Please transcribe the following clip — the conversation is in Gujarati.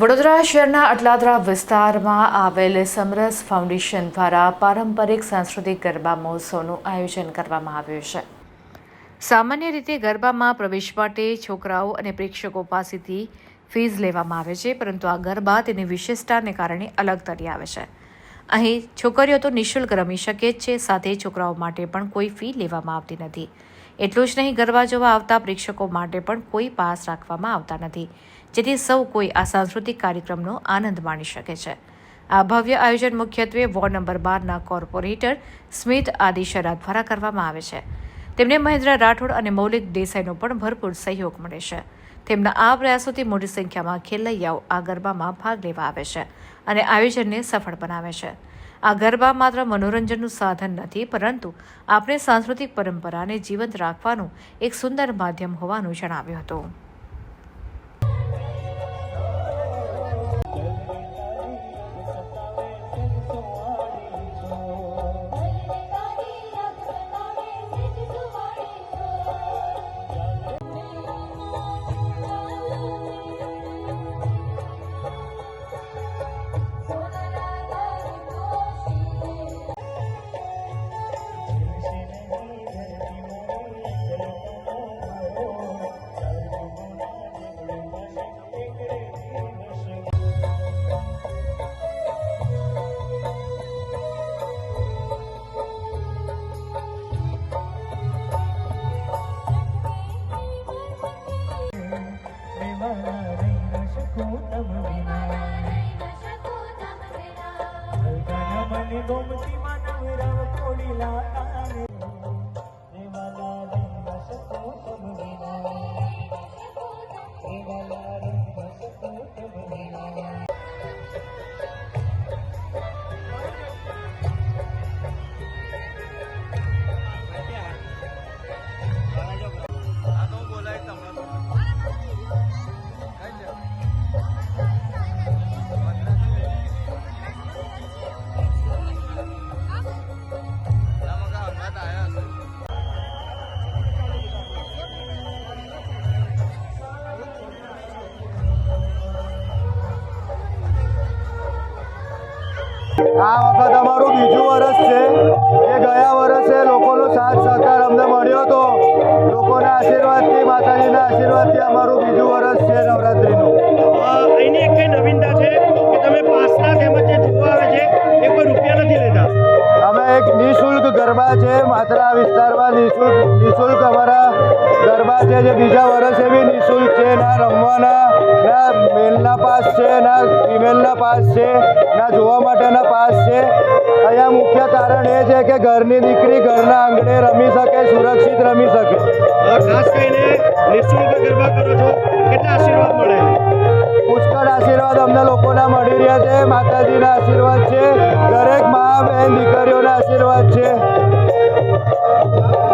વડોદરા શહેરના અટલાદરા વિસ્તારમાં આવેલ સમરસ ફાઉન્ડેશન દ્વારા પારંપરિક સાંસ્કૃતિક ગરબા મહોત્સવનું આયોજન કરવામાં આવ્યું છે. સામાન્ય રીતે ગરબામાં પ્રવેશ માટે છોકરાઓ અને પ્રેક્ષકો પાસેથી ફીઝ લેવામાં આવે છે, પરંતુ આ ગરબા તેની વિશેષતાને કારણે અલગ તરી આવે છે. અહીં છોકરીઓ તો નિઃશુલ્ક રમી શકે જ છે, સાથે છોકરાઓ માટે પણ કોઈ ફી લેવામાં આવતી નથી. એટલું જ નહીં, ગરબા જોવા આવતા પ્રેક્ષકો માટે પણ કોઈ પાસ રાખવામાં આવતા નથી, જેથી સૌ કોઈ આ સાંસ્કૃતિક કાર્યક્રમનો આનંદ માણી શકે છે. આ ભવ્ય આયોજન મુખ્યત્વે વોર્ડ નંબર બારના કોર્પોરેટર સ્મિત આદિશરા દ્વારા કરવામાં આવે છે. તેમને મહેન્દ્ર રાઠોડ અને મૌલિક દેસાઈનો પણ ભરપૂર સહયોગ મળે છે. તેમના આ પ્રયાસોથી મોટી સંખ્યામાં ખેલૈયાઓ આ ગરબામાં ભાગ લેવા આવે છે અને આયોજનને સફળ બનાવે છે. આ ગરબા માત્ર મનોરંજનનું સાધન નથી, પરંતુ આપણે સાંસ્કૃતિક પરંપરાને જીવંત રાખવાનું એક સુંદર માધ્યમ હોવાનું જણાવ્યું હતું. મને ગોમતી માનવ રવ કોડી લાતાને આ વખત અમારું બીજું વર્ષ છે. એ ગયા વર્ષે લોકોનો સાથ સહકાર અમને મળ્યો હતો. લોકોના આશીર્વાદથી માતાજીના આશીર્વાદથી અમારું બીજું વર્ષ છે નવરાત્રિનું. અહીંની એક કઈ નવીનતા છે કે તમે પાસના તેમજ જે જોવા આવે છે એ કોઈ રૂપિયા નથી લેતા? અમે એક નિઃશુલ્ક ગરબા છે માત્ર આ વિસ્તારમાં નિઃશુલ્ક નિઃશુલ્ક અમારા ગરબા છે. જે બીજા વર્ષે બી નિઃશુલ્ક છે. ના રમવાના ના મેલના પાસ છે ના ફિમેલના પાસ છે ના જોવા માટેના પાસ છે. અહીંયા મુખ્ય કારણ એ છે કે ઘરની દીકરી ઘરના આંગણે રમી શકે સુરક્ષિત રમી શકે. ખાસ કરીને નિઃશુલ્ક ગરબા કરો છો કેટલા આશીર્વાદ મળે? પુષ્કળ આશીર્વાદ અમને લોકોના મળી રહ્યા છે માતાજીના આશીર્વાદ છે દરેક મા બહેન દીકરીઓના આશીર્વાદ છે.